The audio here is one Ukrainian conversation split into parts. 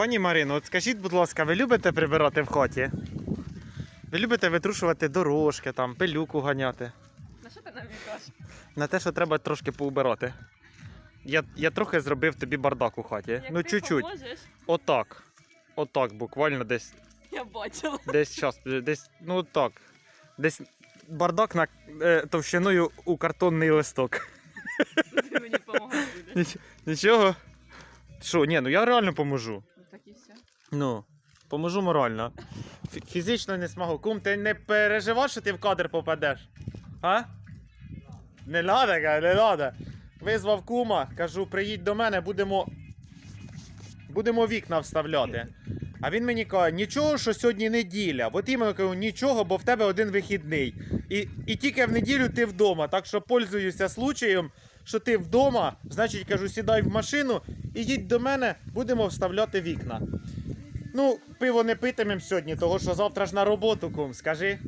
Пані Марино, от скажіть, будь ласка, ви любите прибирати в хаті? Ви любите витрушувати дорожки, там, пилюку ганяти? На що ти намікаєш? На те, що треба трошки поубирати. Я, я трохи зробив тобі бардак у хаті. Як ну, чуть-чуть. Отак. Отак, буквально десь. я бачила. Десь час, десь, ну так. Десь бардак на е, товщиною у картонний листок. Ти мені. Ніч- Нічого. Що, ні, ну я реально поможу. Ну, і поможу морально. Фі- Фізично не змогу. Кум, ти не переживав, що ти в кадр попадеш? А? Не надо, не надо. Визвав кума, кажу, приїдь до мене, будемо. Будемо вікна вставляти. А він мені каже, нічого, що сьогодні неділя. От іменно кажу, нічого, бо в тебе один вихідний. І, і тільки в неділю ти вдома. Так що пользуюся случаєм, що ти вдома, значить, кажу, сідай в машину, ідіть до мене, будемо вставляти вікна. Ну, пиво не питимем сьогодні, того що завтра ж на роботу, кум, скажи.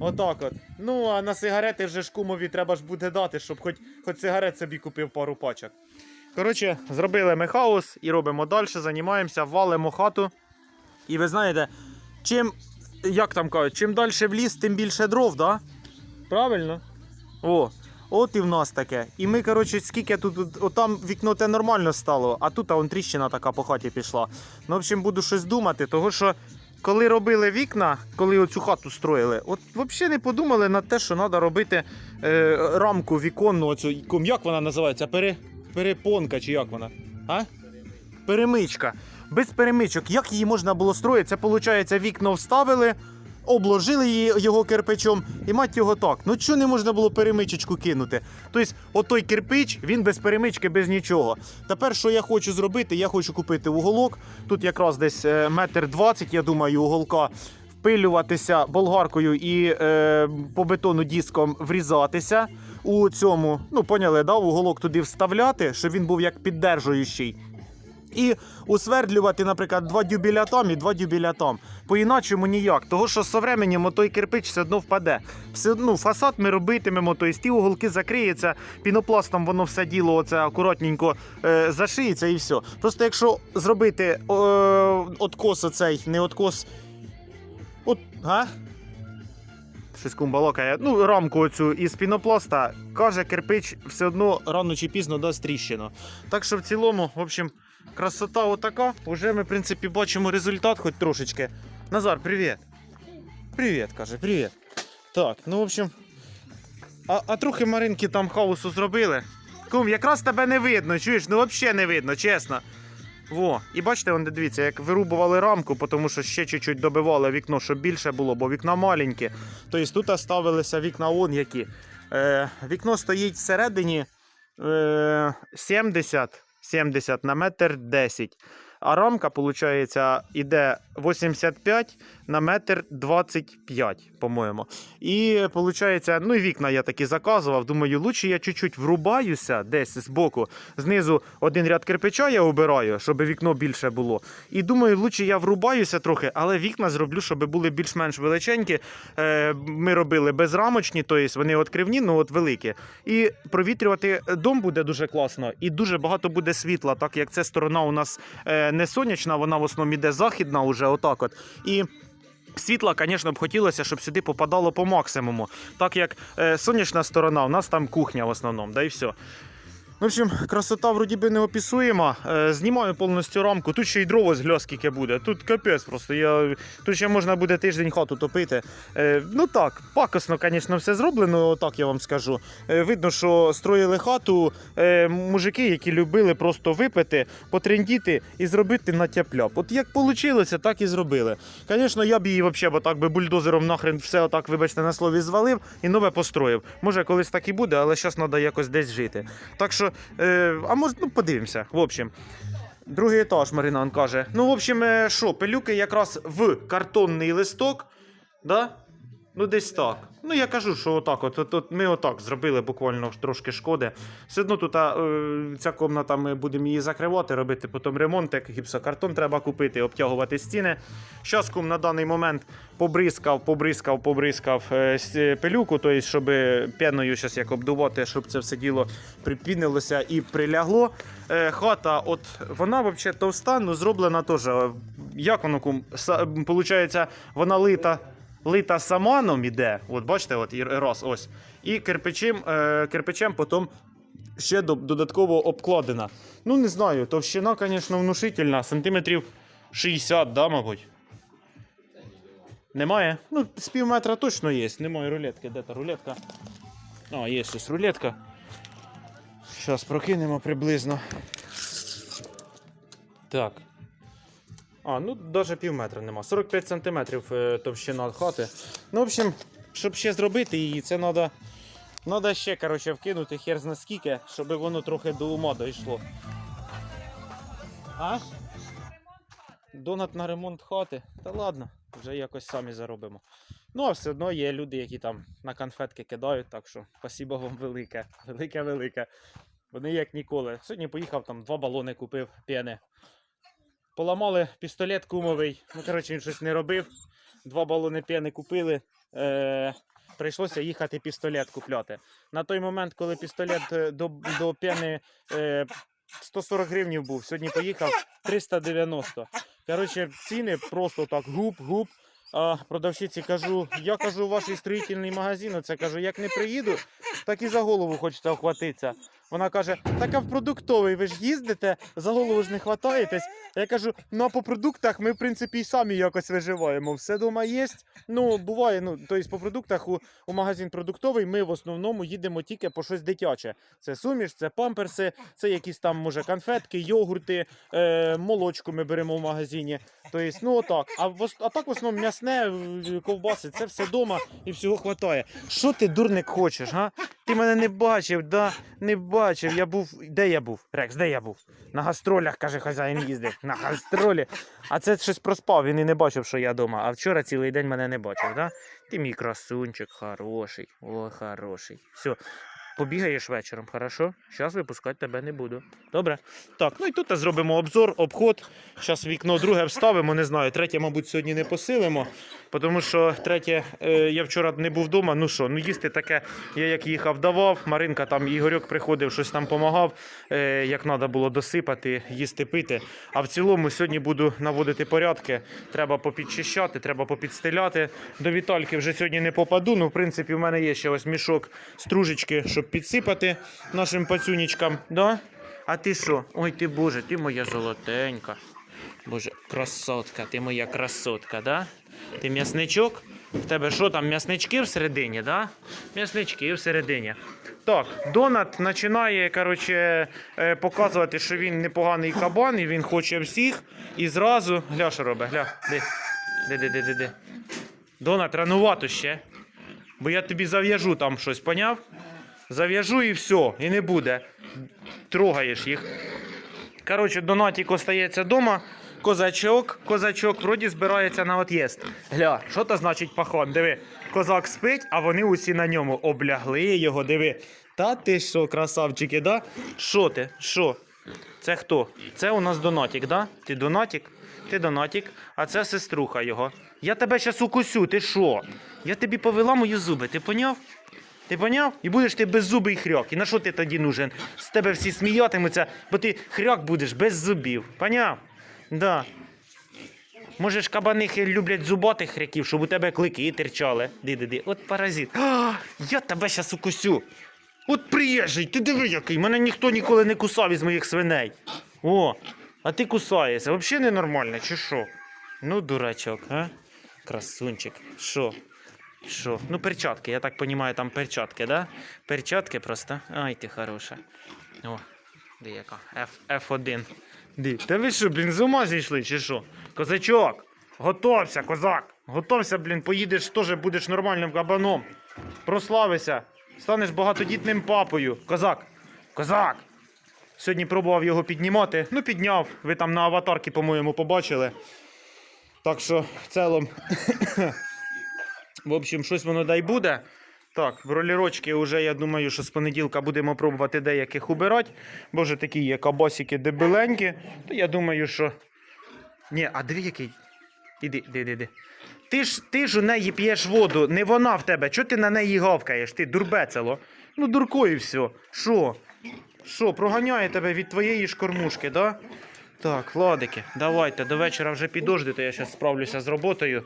Отак от. Ну, а на сигарети вже ж кумові треба ж буде дати, щоб хоч, хоч сигарет собі купив пару пачок. Коротше, зробили ми хаос і робимо далі, займаємося, валимо хату. І ви знаєте, чим, як там кажуть, чим далі в ліс, тим більше дров, да? Правильно? О, от і в нас таке. І ми, коротше, скільки тут, от- от вікно те нормально стало, а тут а он тріщина така по хаті пішла. Ну, в общем, буду щось думати, того що коли робили вікна, коли оцю хату строїли, от взагалі не подумали на те, що треба робити е, рамку віконну, оцю, як вона називається? Пере, перепонка чи як вона? А? Перемичка. Без перемичок. Як її можна було строїти? Це виходить, вікно вставили, обложили її його кирпичом і мать його так. Ну чого не можна було перемичечку кинути? Тобто, отой кирпич, він без перемички, без нічого. Тепер, що я хочу зробити, я хочу купити уголок. Тут якраз десь е, метр двадцять, я думаю, уголка. Впилюватися болгаркою і е, по бетону диском врізатися у цьому, ну поняли, да, уголок туди вставляти, щоб він був як піддержуючий. І усвердлювати, наприклад, два дюбіля там і два дюбіля там. По-іначому ніяк. Того, що з временем той кирпич все одно впаде. Все одно фасад ми робитимемо, тобто ті уголки закриються, пінопластом воно все діло оце акуратненько е, зашиється і все. Просто якщо зробити е, откос оцей, не откос. От, га? Щось кумбалокає. Ну, рамку оцю із пінопласта, каже, кирпич все одно рано чи пізно дасть тріщину. Так що в цілому, в общем, красота отака. Уже ми, в принципі, бачимо результат хоч трошечки. Назар, привіт. Привіт, каже, привіт. Так, ну, в общем. А, а трохи Маринки там хаосу зробили. Кум, якраз тебе не видно, чуєш? Ну взагалі не видно, чесно. Во, і бачите, вон, дивіться, як вирубували рамку, тому що ще чуть-чуть добивали вікно, щоб більше було, бо вікна маленьке. Тобто тут ставилися вікна он які. Е, вікно стоїть всередині е, 70, 70 на метр 10. А рамка, виходить, іде 85 на метр 25, по-моєму. І виходить, ну і вікна я такі заказував. Думаю, лучше я чуть-чуть врубаюся десь збоку. Знизу один ряд кирпича я обираю, щоб вікно більше було. І думаю, лучше я врубаюся трохи, але вікна зроблю, щоб були більш-менш величенькі. Е, ми робили безрамочні, тобто вони відкривні, ну от великі. І провітрювати дом буде дуже класно, і дуже багато буде світла, так як ця сторона у нас е, не сонячна, вона в основному іде західна, уже отак от. І Світла, звісно, б хотілося, щоб сюди попадало по максимуму. Так як е, сонячна сторона, у нас там кухня в основному, да і все. В общем, красота вроді би неописуєма. Е, знімаю повністю рамку. Тут ще й дрова з гля буде. Тут капець просто. Я... Тут ще можна буде тиждень хату топити. Е, ну так, пакосно, звісно, все зроблено, отак я вам скажу. Е, видно, що строїли хату мужики, які любили просто випити, потрендіти і зробити на тяп-ляп. От як вийшло, так і зробили. Звісно, я б її взагалі так би бульдозером нахрен все отак, вибачте, на слові звалив і нове построїв. Може, колись так і буде, але зараз треба якось десь жити. Так що, е, а може, ну подивимося. В общем. Другий етаж, Маринан каже. Ну, в общем, е, що, пилюки якраз в картонний листок. Да? Ну, десь так. Ну, я кажу, що отак. От, от, от ми отак зробили буквально трошки шкоди. Все одно тут а, е, ця комната, ми будемо її закривати, робити потім ремонт, як гіпсокартон треба купити, обтягувати стіни. Щас кум на даний момент побризкав, побризкав, побризкав е, пилюку, тобто, щоб пеною щас як обдувати, щоб це все діло припінилося і прилягло. Е, хата, от вона взагалі товста, ну зроблена теж. Як воно кум? Получається, вона лита лита саманом іде, от бачите, от і раз ось. І кирпичем, е, кирпичем потім ще додатково обкладена. Ну, не знаю, товщина, звісно, внушительна, сантиметрів 60, да, мабуть. Немає? Ну, з пів метра точно є. Немає рулетки. Де та рулетка? А, є ось рулетка. Зараз прокинемо приблизно. Так. А, ну навіть пів метра нема. 45 сантиметрів е, товщина хати. Ну, в общем, щоб ще зробити її, це треба. Треба ще, коротше, вкинути хер зна скільки, щоб воно трохи до ума дійшло. А? Донат на ремонт хати. Та ладно, вже якось самі заробимо. Ну, а все одно є люди, які там на конфетки кидають, так що спасибо вам велике. Велике, велике. Вони як ніколи. Сьогодні поїхав там два балони купив п'яне. Поламали пістолет кумовий. Ну, коротше, він щось не робив. Два балони п'яни купили. Е, прийшлося їхати пістолет купляти. На той момент, коли пістолет е, до, до п'яни е, 140 гривнів був, сьогодні поїхав 390. Коротше, ціни просто так гуп-гуп. А продавщиці кажу, я кажу, ваш строїтельний магазин, оце кажу, як не приїду, так і за голову хочеться охватитися. Вона каже: так а в продуктовий ви ж їздите, за голову ж не хватаєтесь. Я кажу, ну а по продуктах ми, в принципі, і самі якось виживаємо. Все дома є. Ну, буває, ну, тобто по продуктах у, у магазин продуктовий ми в основному їдемо тільки по щось дитяче. Це суміш, це памперси, це якісь там, може, конфетки, йогурти, е, молочку ми беремо в магазині. Тобто, ну отак. А, в, а так в основному м'ясне, ковбаси, це все дома і всього хватає. Що ти, дурник, хочеш, га? Ти мене не бачив, да? Не бачив. Я був. Де я був? Рекс, де я був? На гастролях, каже, хазяїн їздив. На гастролі. А це щось проспав, він і не бачив, що я вдома. А вчора цілий день мене не бачив, да? Ти мій красунчик, хороший. О, хороший. Все. Побігаєш вечором, хорошо? Зараз випускати тебе не буду. Добре. Так, ну і тут зробимо обзор, обход. Зараз вікно друге вставимо, не знаю. Третє, мабуть, сьогодні не посилимо. Тому що третє, е, я вчора не був вдома. Ну що, ну їсти таке, я як їхав, давав. Маринка там Ігорьок приходив, щось там допомагав, е, як треба було досипати, їсти пити. А в цілому сьогодні буду наводити порядки. Треба попідчищати, треба попідстеляти. До Вітальки вже сьогодні не попаду. Ну, в принципі, в мене є ще ось мішок стружечки, щоб підсипати нашим пацюнічкам. Да? А ти що? Ой, ти боже, ти моя золотенька. Боже, красотка, ти моя красотка, да? Ти м'ясничок? В тебе що там, м'яснички всередині, да? М'яснички всередині. Так, Донат починає коротше, е, показувати, що він непоганий кабан і він хоче всіх. І зразу. Гля, що робить, гля. Де. Донат, ранувато ще. Бо я тобі зав'яжу там щось, поняв? Зав'яжу і все, і не буде. Трогаєш їх. Коротше, Донатік остається вдома. Козачок, козачок вроді збирається на от'їзд. Гля, що то значить пахон? Диви, козак спить, а вони усі на ньому облягли його, диви. Та ти що, красавчики, да? Що ти? Що? Це хто? Це у нас Донатік, да? Ти Донатік? Ти Донатік, а це сеструха його. Я тебе щас укусю, ти що? Я тобі повела мої зуби, ти поняв? Ти поняв? І будеш ти беззубий хряк. І на що ти тоді нужен? З тебе всі сміятимуться, бо ти хряк будеш без зубів. Поняв? Да. Може кабанихи люблять зубатих хряків, щоб у тебе клики терчали. Ди-ди-ди. От паразит. А, я тебе щас укусю. От приїжджий, ти диви який. Мене ніхто ніколи не кусав із моїх свиней. О, а ти кусаєшся. Взагалі ненормально, чи що? Ну, дурачок, а? Красунчик. Що? Що? Ну, перчатки, я так розумію, там перчатки, да? Перчатки просто. Ай, ти хороша. О, де яка? F, F1. Ди. Та ви що, блін, з ума зійшли, чи що? Козачок, готовся, козак. Готовся, блін, поїдеш теж будеш нормальним кабаном. Прославися. Станеш багатодітним папою. Козак. Козак. Сьогодні пробував його піднімати. Ну, підняв. Ви там на аватарки, по-моєму, побачили. Так що, в цілому, В общем, щось воно дай буде. Так, бролірочки вже, я думаю, що з понеділка будемо пробувати деяких убирати. Бо вже такі є кабасики дебеленькі. То я думаю, що. Ні, а диви який. Іди, іди, іди. Ти ж, ти ж у неї п'єш воду, не вона в тебе. Чого ти на неї гавкаєш? Ти дурбецело. Ну, дурко і все. Що? Що, проганяє тебе від твоєї ж кормушки, да? Так, ладики, давайте, до вечора вже підождете, я зараз справлюся з роботою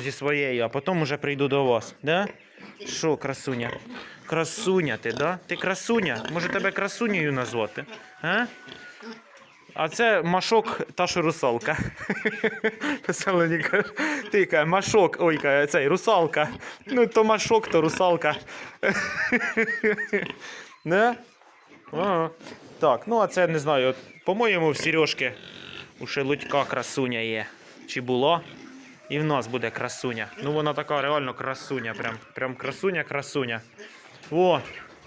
зі своєю, а потім вже прийду до вас. Да? Що, красуня? Красуня ти, да? Ти красуня? Може тебе красунею назвати? А? А це машок та що русалка. Писали мені каже, ти каже, машок, ой, цей русалка. Ну то машок, то русалка. Не? Ага. Так, ну а це не знаю. По-моєму, в Сережки у Шелудька красуня є. Чи було? І в нас буде красуня. Ну вона така реально красуня. Прям, прям красуня, красуня. О!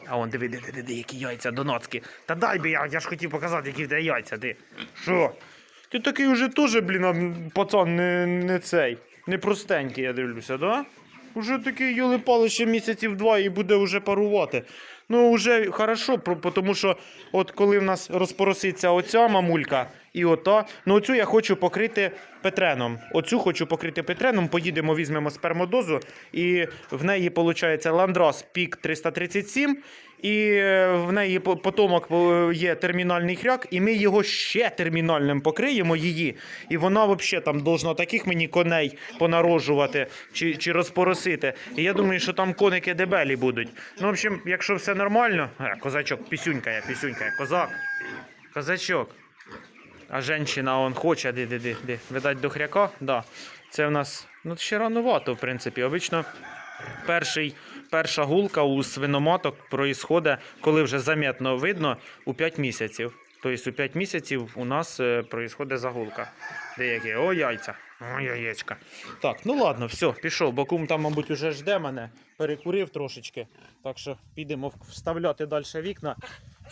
А он диви, диви, диви, які яйця донацькі. Та дай би я, я ж хотів показати, які в тебе яйця, ти. Що? Ти такий уже теж, блін, пацан, не, не цей. Не простенький, я дивлюся, да? Уже такий йолипали ще місяців два і буде вже парувати. Ну, вже хорошо, тому що от коли в нас розпороситься оця мамулька і ота, ну оцю я хочу покрити петреном. Оцю хочу покрити петреном, поїдемо, візьмемо спермодозу, і в неї виходить ландрас пік 337, і е, в неї потомок е, є термінальний хряк, і ми його ще термінальним покриємо її. І вона взагалі там должна таких мені коней понарожувати чи, чи розпоросити. І я думаю, що там коники дебелі будуть. Ну, в общем, якщо все нормально, е, козачок, пісюнькає, пісюнькає, козак, козачок. А жінка, он хоче, де, де, де, де. Видать, до хряка? Да. Це в нас, ну, ще ранувато, в принципі. Обично перший, перша гулка у свиноматок проїсходить, коли вже замітно видно, у 5 місяців. Тобто у 5 місяців у нас е, проїсходить загулка. Деякі, о, яйця, о, яєчка. Так, ну ладно, все, пішов. Бо кум там, мабуть, уже жде мене, перекурив трошечки. Так що підемо вставляти далі вікна.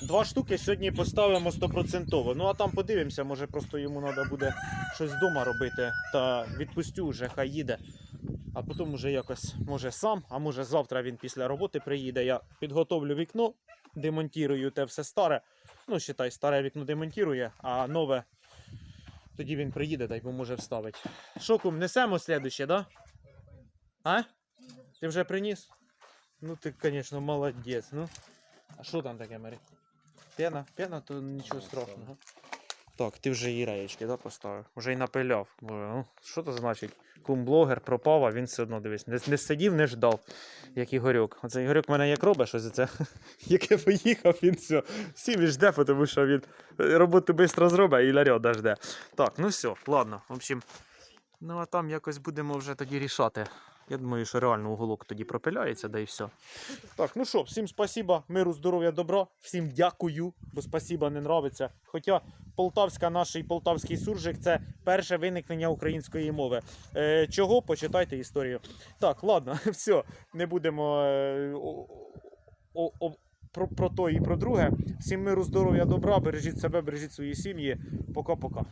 Два штуки сьогодні поставимо стопроцентово. Ну а там подивимося, може просто йому треба буде щось вдома робити. Та відпустю вже, хай їде. А потім уже якось, може сам, а може завтра він після роботи приїде. Я підготовлю вікно, демонтую те все старе. Ну, считай, старе вікно демонтує, а нове. Тоді він приїде та й поможе вставити. Що, кум, несемо слідуще, да? А? Ти вже приніс? Ну ти, звісно, молодець. Ну. А що там таке, Марі? Пена? Пена, то нічого страшного. Так, ти вже і реєчки, да, поставив? Вже й напиляв. Боже, ну, що це значить? Кум-блогер пропав, а він все одно дивись. Не, не сидів, не ждав, як Ігорюк. Оце Ігорюк мене як робить щось це. Яке поїхав, він все. Всім і жде, тому що він е, роботу швидко зробить і ларьода жде. Так, ну все, ладно. В общем, ну а там якось будемо вже тоді рішати. Я думаю, що реально уголок тоді пропиляється, да і все. Так, ну що, всім спасіба, миру, здоров'я, добра. Всім дякую, бо спасіба не нравиться. Хоча полтавська наш і полтавський суржик це перше виникнення української мови. Е, чого? Почитайте історію. Так, ладно, все, не будемо е, о, о, про, про то і про друге. Всім миру, здоров'я, добра, бережіть себе, бережіть свої сім'ї. Пока-пока.